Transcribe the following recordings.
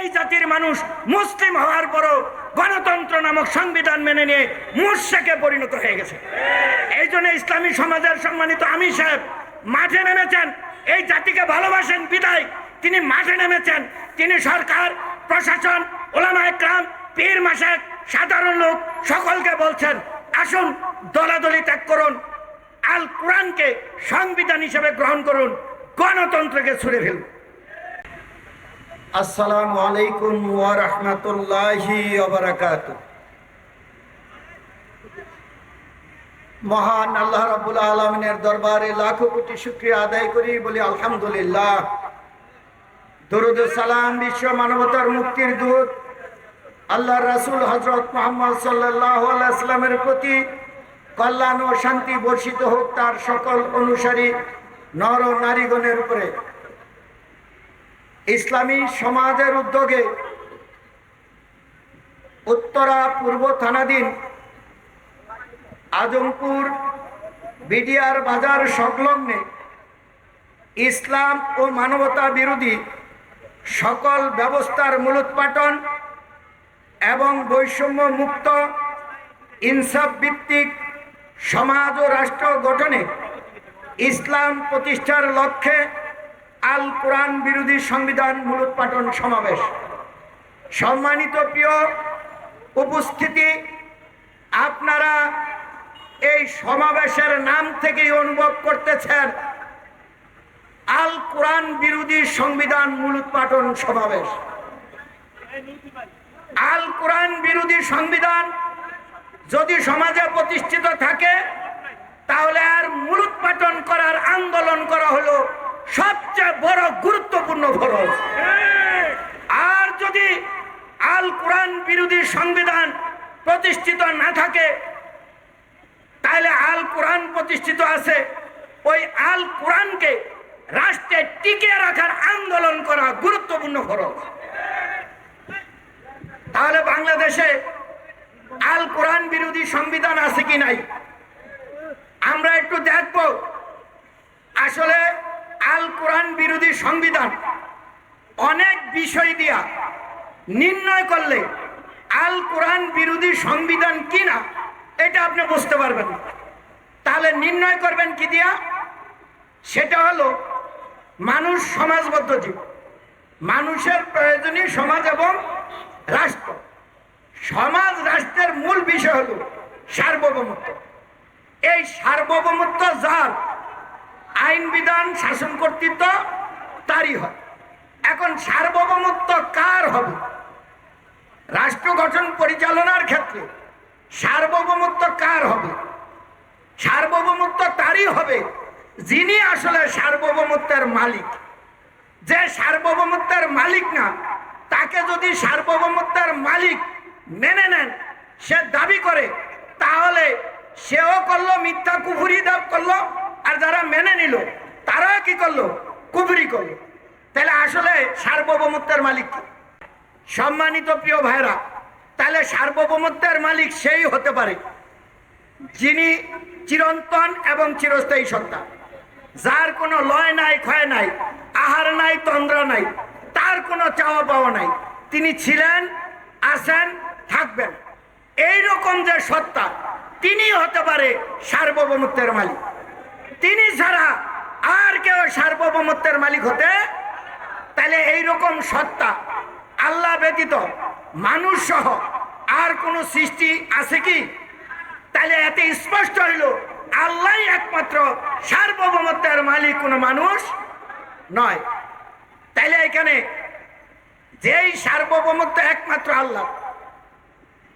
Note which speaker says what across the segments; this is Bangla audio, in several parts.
Speaker 1: এই জাতির মানুষ মুসলিম হওয়ার পরও গণতন্ত্র নামক সংবিধান মেনে নিয়ে মুর্শেকে পরিণত হয়ে গেছে। এই জন্য ইসলামী সমাজের সম্মানিত আমি সাহেব মাঠে নেমেছেন। এই জাতিকে ভালোবাসেন বিদায়। তিনি মাঠে নেমেছেন। তিনি সরকার, প্রশাসন, ওলামা একরাম, পীর মাসেক, সাধারণ লোক সকলকে বলছেন, আসুন, দলাদলি ত্যাগ করুন। আল কোরআনকে সংবিধান হিসেবে গ্রহণ করুন। গণতন্ত্রকে ছুড়ে ফেলুন।
Speaker 2: আসসালামু আলাইকুম ওয়া রাহমাতুল্লাহি ওয়া বারাকাতুহু। মহান আল্লাহ রাব্বুল আলামিনের দরবারে লাখো কোটি শুকরিয়া আদায় করি, বলি আলহামদুলিল্লাহ। দরুদ সালাম বিশ্ব মানবতার মুক্তির দূত আল্লাহ রাসূল হযরত মুহাম্মদ সাল্লাল্লাহু আলাইহি সাল্লামের প্রতি কল্যাণ ও শান্তি বর্ষিত হোক তার সকল অনুসারী, নর নারীগণের উপরে। ইসলামী সমাজের উদ্যোগে উত্তরা পূর্ব থানাধীন আজমপুর বিডিআর বাজার সংলগ্নে ইসলাম ও মানবতা বিরোধী সকল ব্যবস্থার মূলোৎপাটন এবং বৈষম্য মুক্ত ইনসাফ ভিত্তিক সমাজ ও রাষ্ট্র গঠনে ইসলাম প্রতিষ্ঠার লক্ষ্যে আল কোরআন বিরোধী সংবিধান মূলোৎপাটন সমাবেশ। সম্মানিত প্রিয় উপস্থিতি, আপনারা এই সমাবেশের নাম থেকেই অনুভব করতেছেন আল কোরআন বিরোধী সংবিধান মূলোৎপাটন সমাবেশ। আল কোরআন বিরোধী সংবিধান যদি সমাজে প্রতিষ্ঠিত থাকে, তাহলে আর মূলোৎপাটন করার আন্দোলন করা হলো সবচেয়ে বড় গুরুত্বপূর্ণ ফরজ। আর যদি আল কোরআন বিরোধী সংবিধান প্রতিষ্ঠিত না থাকে, তাহলে আল কোরআন প্রতিষ্ঠিত আছে। ওই আল কোরআনকে রাষ্ট্রে টিকে রাখার আন্দোলন করা গুরুত্বপূর্ণ ফরজ। তাহলে বাংলাদেশে আল কোরআন বিরোধী সংবিধান আছে কি নাই? আমরা একটু দেখব। কোরআন বিরোধী সংবিধান অনেক বিষয় দিয়া নির্ণয় করলে আল কোরআন বিরোধী সংবিধান কিনা, এটা আপনি বুঝতে পারবেন। তাহলে নির্ণয় করবেন কি দিয়া? সেটা হলো মানুষ সমাজবদ্ধ জীব। মানুষের প্রয়োজনীয় সমাজ এবং রাষ্ট্র। সমাজ রাষ্ট্রের মূল বিষয় হলো সার্বভৌমত্ব। এই সার্বভৌমত্ব যার আইন বিধান, শাসন কর্তৃত্ব, তারই হয়। এখন সার্বভৌমত্ব কার হবে? রাষ্ট্র গঠন পরিচালনার ক্ষেত্রে সার্বভৌমত্ব কার হবে? সার্বভৌমত্ব তারই হবে যিনি আসলে সার্বভৌমত্বের মালিক। যে সার্বভৌমত্বের মালিক না, তাকে যদি সার্বভৌমত্বের মালিক মেনে নেন, সে দাবি করে, তাহলে সেও করল মিথ্যা কুফুরি দাব করল আর যারা মেনে নিল, তারাও কি করল? কুফুরি করল। তাহলে আসলে সার্বভৌমত্বের মালিক? সম্মানিত প্রিয় ভাইরা, তাহলে সার্বভৌমত্বের মালিক সেই হতে পারে যিনি চিরন্তন এবং চিরস্থায়ী সত্তা। যার কোনো লয় নাই, ক্ষয় নাই, আহার নাই, তন্দ্রা নাই, তার কোনো চাওয়া পাওয়া নাই। তিনি ছিলেন, আছেন, থাকবেন। এই রকম যে সত্তা তিনি হতে পারে সার্বভৌমত্বের মালিক। তিনি ছাড়া আর কেউ সার্বভৌমত্বের মালিক হতে, তাহলে এইরকম সত্তা আল্লাহ ব্যতীত মানুষ সহ আর কোন সৃষ্টি আছে কি? তাহলে এতে স্পষ্ট হইল, আল্লাহ একমাত্র সার্বভৌমত্বের মালিক কোনো মানুষ নয়। তাইলে এখানে যেই সার্বভৌমত্ব একমাত্র আল্লাহ,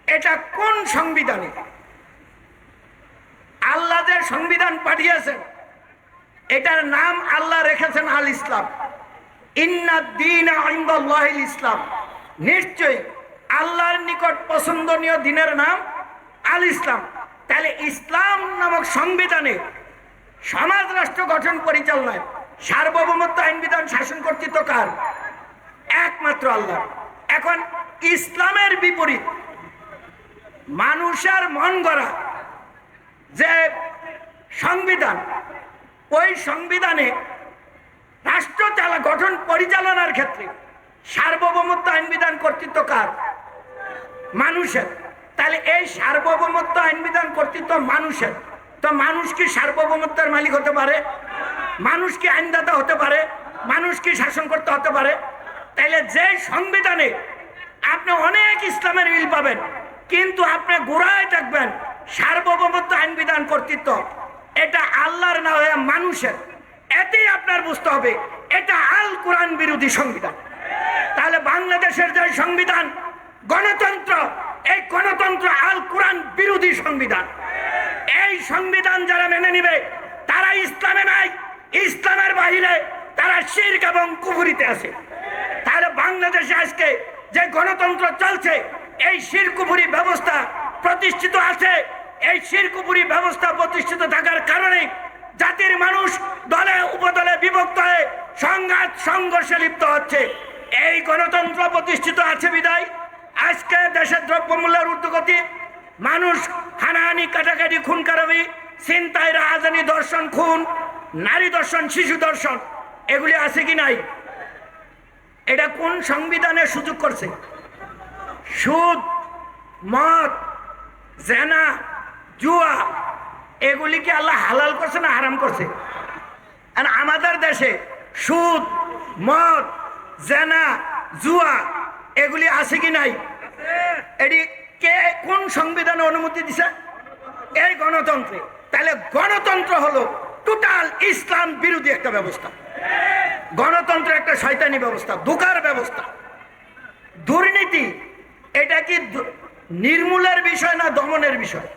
Speaker 2: এটা কোন সংবিধানে? আল্লাহ যে সংবিধান পাঠিয়েছেন এটার নাম আল্লাহ রেখেছেন আল ইসলাম। ইন্নাদ্দিন ইসলাম। নিশ্চয়ই আল্লাহর নিকট পছন্দনীয় দিনের নাম আল ইসলাম। তাহলে ইসলাম নামক সংবিধানে সমাজ রাষ্ট্র গঠন পরিচালনায় সার্বভৌমত্ব আইন বিধান শাসন কর্তৃত্ব কার? একমাত্র আল্লাহ। এখন ইসলামের বিপরীত মানুষের মন গড়া যে সংবিধান ওই সংবিধানে রাষ্ট্র চালা গঠন পরিচালনার ক্ষেত্রে সার্বভৌমত্ব আইন বিধান কর্তৃত্ব কার? মানুষের। তাহলে এই সার্বভৌমত্ব আইন বিধান কর্তৃত্ব মানুষের। তো মানুষ কি সার্বভৌমত্বের মালিক হতে পারে? মানুষ কি আইনদাতা হতে পারে? মানুষ কি শাসন করতে হতে পারে? তাহলে যে সংবিধানে আপনি অনেক ইসলামের মিল পাবেন, কিন্তু আপনি গোড়ায় থাকবেন সার্বভৌমত্ব আইন বিধান কর্তৃত্ব। এটা আল্লাহর না হয়ে মানুষের। এতেই আপনার বুঝতে হবে, এটা আল কোরআন বিরোধী সংবিধান। তাহলে বাংলাদেশের যে সংবিধান, গণতন্ত্র, এই গণতন্ত্র আল কোরআন বিরোধী সংবিধান। এই সংবিধান যারা মেনে নিবে তারা ইসলামে নাই, ইসলামের বাহিরে তারা শির্ক এবং কুফুরিতে আছে। তাহলে বাংলাদেশে আজকে যে গণতন্ত্র চলছে, এই শিরকুপুরি ব্যবস্থা প্রতিষ্ঠিত আছে। এই শিরকুপুরি ব্যবস্থা প্রতিষ্ঠিত থাকার কারণে জাতির মানুষ দলে, উপদলে বিভক্ত হয়ে সংঘাত, সংঘর্ষে লিপ্ত হচ্ছে। এই গণতন্ত্র প্রতিষ্ঠিত আছে বিদায়। আজকে দেশের দ্রব্যমূল্যের ঊর্ধ্বগতি মানুষ হানাহানি, কাটাকাটি খুন কারাবি চিন্তায় রাজধানী দর্শন, খুন, নারী দর্শন, শিশু দর্শন, এগুলি আছে কি নাই? এটা কোন সংবিধানে সুযোগ করছে? সুদ, মদ, জেনা জুয়া, এগুলি কি আল্লাহ হালাল করছে না হারাম করছে? আর আমাদের দেশে সুদ, মদ, জেনা, জুয়া, এগুলি আছে কি নাই? এটি কে কোন সংবিধানে অনুমতি দিছে? এই গণতন্ত্রে। তাহলে গণতন্ত্র হলো টোটাল ইসলাম বিরোধী একটা ব্যবস্থা। গণতন্ত্র একটা শয়তানি ব্যবস্থা দোকার ব্যবস্থা। দুর্নীতি, এটা কি নির্মূলের বিষয় না দমনের বিষয়?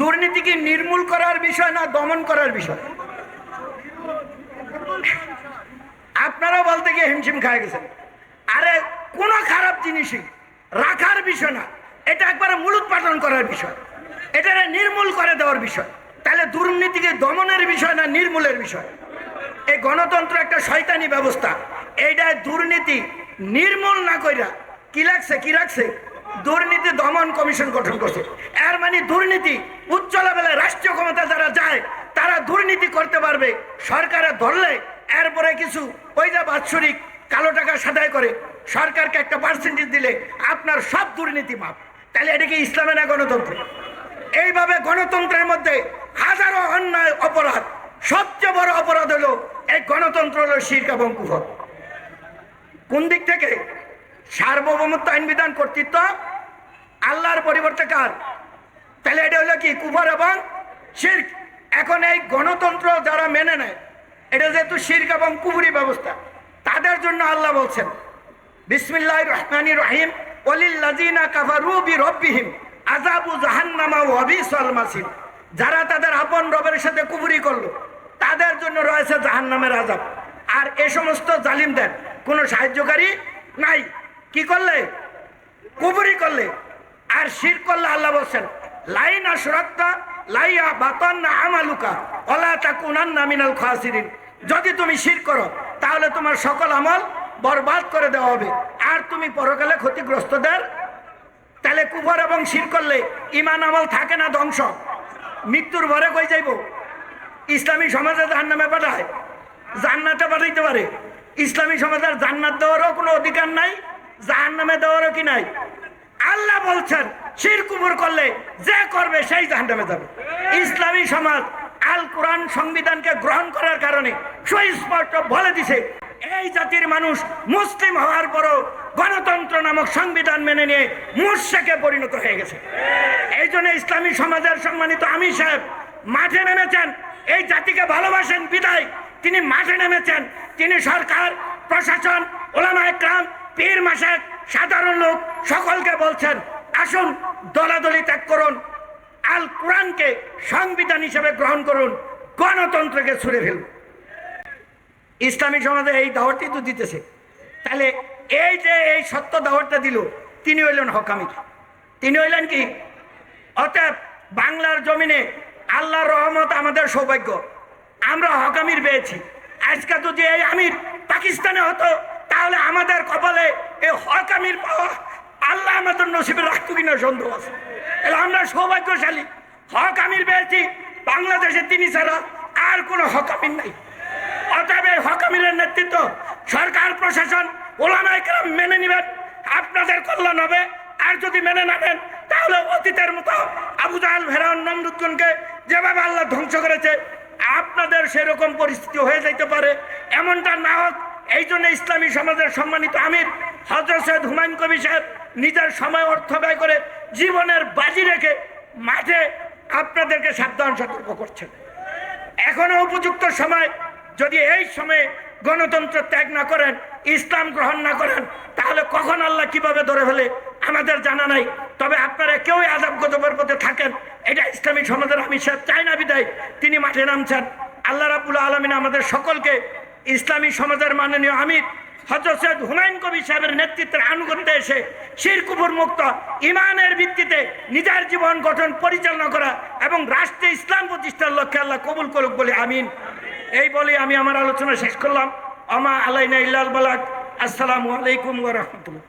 Speaker 2: দুর্নীতি কি নির্মূল করার বিষয় না দমন করার বিষয়? আপনারা বলতে গিয়ে হিমশিম খায় গেছেন। আরে, কোনো খারাপ জিনিসই রাখার বিষয় না, এটা একবারে মূলত পালন করার বিষয়। এটা নির্মূল করে দেওয়ার বিষয়। তাহলে দুর্নীতিকে দমনের বিষয় না নির্মূলের বিষয়? এই গণতন্ত্র একটা শয়তানি ব্যবস্থা। এইটা দুর্নীতি নির্মূল না কইরা কি লাগছে, কি রাখছে? দুর্নীতি দমন কমিশন গঠন করছে। এর মানে দুর্নীতি উচ্চ লেভেলে রাষ্ট্রীয় ক্ষমতা যারা যায়, তারা দুর্নীতি করতে পারবে। সরকারে ধরলে এরপরে কিছু ওই যে বাৎসরিক কালো টাকা সাদাই করে। সরকারকে একটা পার্সেন্টেজ দিলে আপনার সব দুর্নীতি মাপ তাহলে এটা কি ইসলামে না গণতন্ত্র? এইভাবে গণতন্ত্রের মধ্যে হাজারো অন্যায় অপরাধ, সবচেয়ে বড় অপরাধ হলো এই গণতন্ত্র হলো শির্ক এবং কুফর কোন দিক থেকে? সার্বভৌমত্ব আইন বিধান কর্তৃত্ব, আল্লাহর পরিবর্তে কার? তাহলে এটা হলো কি? কুফর এবং শির্ক। এখন এই গণতন্ত্র যারা মেনে নেয়, এটা যেহেতু শির্ক এবং কুফুরি ব্যবস্থা, তাদের জন্য আল্লাহ বলছেন বিসমিল্লাহ রহমানি রহিম ওলিল্লাজিনা কাফারু বি রব্বিহিম আযাবু জাহান্নামা ওয়া বিসাল মাসির। যারা তাদের আপন রবের সাথে কুফরি করল, তাদের জন্য রয়েছে জাহান্নামের আযাব। আর এ সমস্ত জালিমদের কোনো সাহায্যকারী নাই। কি করলে? কুবুরি করলে। আর শির করলে আল্লাহ বলছেন, লাইন আশরাক্তা লাইয়া না আমালুকা ওলা তাকুনান্না মিনাল খাসিরিন। যদি তুমি শির করো, তাহলে তোমার সকল আমল বরবাদ করে দেওয়া হবে। আর তুমি পরকালে ক্ষতিগ্রস্তদের, তাহলে কুফর এবং শির করলে ইমান আমল থাকে না, ধ্বংস। মৃত্যুর ভরে কই যাইব? ইসলামী সমাজে জাহান্নামে পাঠায়, জান্নাতে পাঠাইতে পারে। ইসলামী সমাজের জান্নাত দেওয়ারও কোনো অধিকার নাই। জাহান্নামে দেওয়ারও কি নাই? আল্লাহ বলছেন, শির কুমুর করলে যে করবে সেই জাহান্নামে যাবে। ইসলামী সমাজ আল কোরআন সংবিধানকে গ্রহণ করার কারণে সুস্পষ্ট বলে দিছে, এই জাতির মানুষ মুসলিম হওয়ার পরও গণতন্ত্র নামক সংবিধান মেনে নিয়ে মুর্শাকে পরিণত হয়ে গেছে। এই জন্য ইসলামী সমাজের সম্মানিত আমি সাহেব, মাঠে নেমেছেন, এই জাতিকে ভালোবাসেন বিদায়। তিনি মাঠে নেমেছেন, তিনি সরকার, প্রশাসন ওলামা একরাম পীর মাসেক সাধারণ লোক সকলকে বলছেন, আসুন, দলাদলি ত্যাগ করুন, আল কোরআনকে সংবিধান হিসেবে গ্রহণ করুন, গণতন্ত্রকে ছুড়ে ফেলুন। ইসলামী সমাজে এই দাওয়াতই তো দিতেছে। তাহলে এই যে এই সত্য দাওয়াতটা দিল, তিনি হইলেন হকামির তিনি হইলেন কি? অতএব বাংলার জমিনে আল্লাহর রহমত আমাদের সৌভাগ্য। আমরা হকামির পেয়েছি। আজকে যদি এই আমির পাকিস্তানে হতো তাহলে আমাদের কপালে এই হকামির পাওয়া আল্লাহ আমাদের নসিবে রাখতো কিনা সন্দেহ আছে। তাহলে আমরা সৌভাগ্যশালী। হক আমির পেয়েছি বাংলাদেশে তিনি ছাড়া আর কোনো হক আমির নাই। অতএব এই হকামিরের নেতৃত্ব সরকার, প্রশাসন
Speaker 1: ওলামাই কেরাম মেনে নেবেন। আপনাদের কল্যাণ হবে। আর যদি মেনে না নেন, তাহলে অতীতের মতো আবু জাহাল ভেরান নমরুদ্দিনকে যেভাবে আল্লাহ ধ্বংস করেছে, আপনাদের সেরকম পরিস্থিতি হয়ে যাইতে পারে। এমনটা না হোক এই জন্য ইসলামী সমাজের সম্মানিত আমির হজরত সৈয়দ হুমায়ুন কবি সাহেব নিজের সময় অর্থ ব্যয় করে জীবনের বাজি রেখে মাঠে আপনাদেরকে সাবধান, সতর্ক করছেন। এখনও উপযুক্ত সময়, যদি এই সময়ে গণতন্ত্র ত্যাগ না করেন, ইসলাম গ্রহণ না করেন, তাহলে কখন আল্লাহ কীভাবে ধরে ফেলে? আমাদের জানা নাই। তবে আপনারা কেউ আজাব গজবের পথে থাকেন। এটা ইসলামী সমাজের আমি সাহেব চাই না বিদায়। তিনি মাঠে নামছেন। আল্লাহ রাবুল আলমিন আমাদের সকলকে ইসলামী সমাজের মাননীয় আমির হজরত সৈয়দ হুমায়ুন কবি সাহেবের নেতৃত্বের আনুগত্যে এসে শিরকুপুর মুক্ত ইমানের ভিত্তিতে নিজের জীবন গঠন পরিচালনা করা এবং রাষ্ট্রে ইসলাম প্রতিষ্ঠার লক্ষ্যে আল্লাহ কবুল করুক বলে আমিন। এই বলে আমি আমার আলোচনা শেষ করলাম। আমা আলাইনা ইল্লাল বালাক। আসসালামু আলাইকুম ওয়া রাহমাতুল্লাহ।